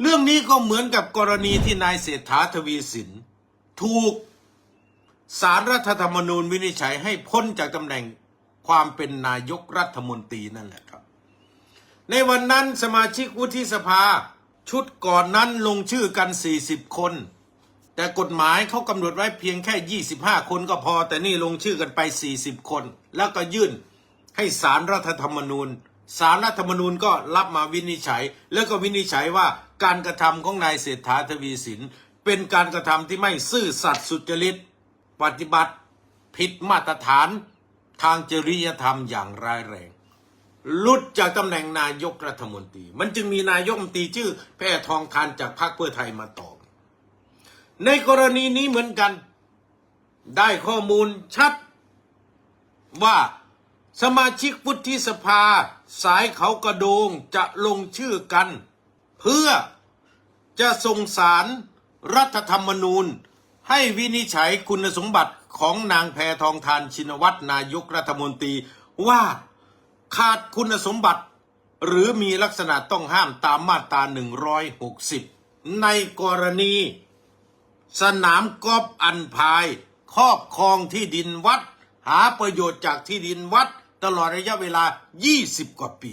เรื่องนี้ก็เหมือนกับกรณีที่นายเศรษฐาทวีสิน ถูกสารรัฐธรรมนูญวินิจฉัยให้พ้นจากตำแหน่งความเป็นนายกรัฐมนตรีนั่นแหละครับ ในวันนั้นสมาชิกวุฒิสภาชุดก่อนนั้นลงชื่อกัน 40 คน แต่กฎหมายเขากำหนดไว้เพียงแค่ 25 คนก็พอ แต่นี่ลงชื่อกันไป 40 คน แล้วก็ยื่นให้สารรัฐธรรมนูญ สารรัฐธรรมนูญก็รับมาวินิจฉัย แล้วก็วินิจฉัยว่าการกระทำของนายเศรษฐาทวีสิน เป็นการกระทำที่ไม่ซื่อสัตย์สุจริต ปฏิบัติผิดมาตรฐานทางจริยธรรมอย่างร้ายแรงลุดจากตำแหน่งนายกรัฐมนตรี มันจึงมีนายกรัฐมนตรีชื่อ แพทองทานจากพรรคเพื่อไทยมาตอบ ในกรณีนี้เหมือนกัน ได้ข้อมูลชัดว่า สมาชิกวุฒิสภา สายเขากระโดงจะลงชื่อกัน เพื่อจะส่งสารรัฐธรรมนูญ ให้วินิจฉัยคุณสมบัติของนางแพทองทานชินวัตรนายกรัฐมนตรีว่าขาดคุณสมบัติ หรือมีลักษณะต้องห้ามตามมาตรา 160 ในกรณี สนามกอล์ฟอันพาย ครอบครองที่ดินวัด หาประโยชน์จากที่ดินวัดตลอดระยะเวลา 20 กว่าปี